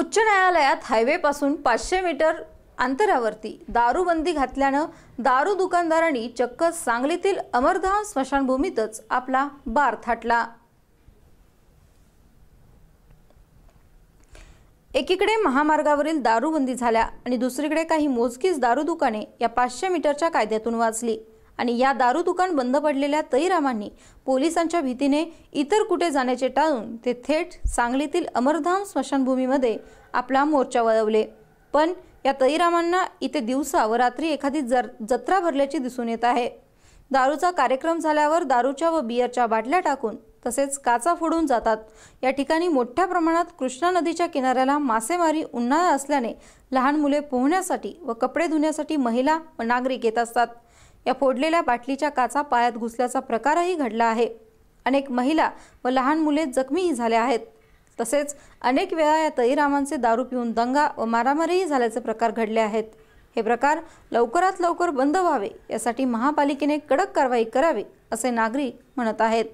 उच्च न्यायालयात हायवेपासून पाचशे मीटर अंतरावरती दारूबंदी घातल्यानं दारू दुकानदारांनी चक्क सांगलीतील अमरधाम स्मशानभूमीतच आपला बार थाटला. एकीकडे महामार्गावरील दारूबंदी झाल्या आणि दुसरीकडे काही मोजकीच दारू दुकाने या पाचशे मीटरच्या कायद्यातून वाचली. आणि या दारू दुकान बंद पडलेल्या तईरामांनी पोलिसांच्या भीतीने इतर कुठे जाण्याचे टाळून ते थेट सांगलीतील अमरधाम स्मशानभूमीमध्ये आपला मोर्चा वळवले. पण या तईरामांना इथे दिवसा व रात्री एखादी जर जत्रा भरल्याची दिसून येत आहे. दारूचा कार्यक्रम झाल्यावर दारूच्या व बियरच्या बाटल्या टाकून तसेच काचा फोडून जातात. या ठिकाणी मोठ्या प्रमाणात कृष्णा नदीच्या किनाऱ्याला मासेमारी उन्हाळा असल्याने लहान मुले पोहण्यासाठी व कपडे धुण्यासाठी महिला व नागरिक येत असतात. या फोडलेल्या बाटलीच्या काचा पायात घुसल्याचा प्रकारही घडला आहे. अनेक महिला व लहान मुले जखमीही झाल्या आहेत. तसेच अनेक वेळा या तईरामांचे दारू पिऊन दंगा व मारामारीही झाल्याचे प्रकार घडले आहेत. हे प्रकार लवकरात लवकर बंद व्हावे यासाठी महापालिकेने कडक कारवाई करावी असे नागरिक म्हणत आहेत.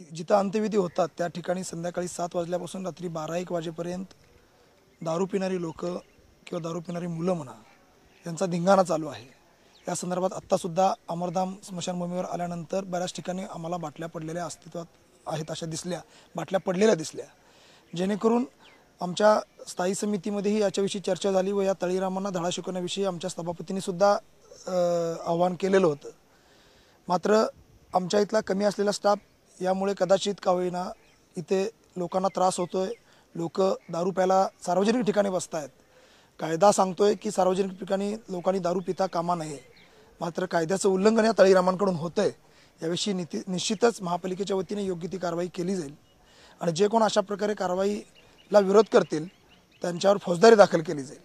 जिथं अंत्यविधी होतात त्या ठिकाणी संध्याकाळी सात वाजल्यापासून रात्री बारा एक वाजेपर्यंत दारू पिणारी लोक किंवा दारू पिणारी मुलं म्हणा यांचा धिंगाणा चालू आहे. या संदर्भात आत्तासुद्धा अमरधाम स्मशानभूमीवर आल्यानंतर बऱ्याच ठिकाणी आम्हाला बाटल्या पडलेल्या अस्तित्वात आहेत अशा दिसल्या. बाटल्या पडलेल्या दिसल्या. जेणेकरून आमच्या स्थायी समितीमध्येही याच्याविषयी चर्चा झाली व या तळीरामांना धडा शिकवण्याविषयी आमच्या सभापतींनी सुद्धा आवाहन केलेलं होतं. मात्र आमच्या इथला कमी असलेला स्टाफ यामुळे कदाचित का होईना इथे लोकांना त्रास होतोय. लोक दारू प्यायला सार्वजनिक ठिकाणी बसत आहेत कायदा सांगतोय की सार्वजनिक ठिकाणी लोकांनी दारू पिता कामा नये. मात्र कायद्याचं उल्लंघन या तळीरामांकडून होतंय. याविषयी निति निश्चितच महापालिकेच्या वतीने योग्य ती कारवाई केली जाईल. आणि जे कोण अशा प्रकारे कारवाईला विरोध करतील त्यांच्यावर फौजदारी दाखल केली जाईल.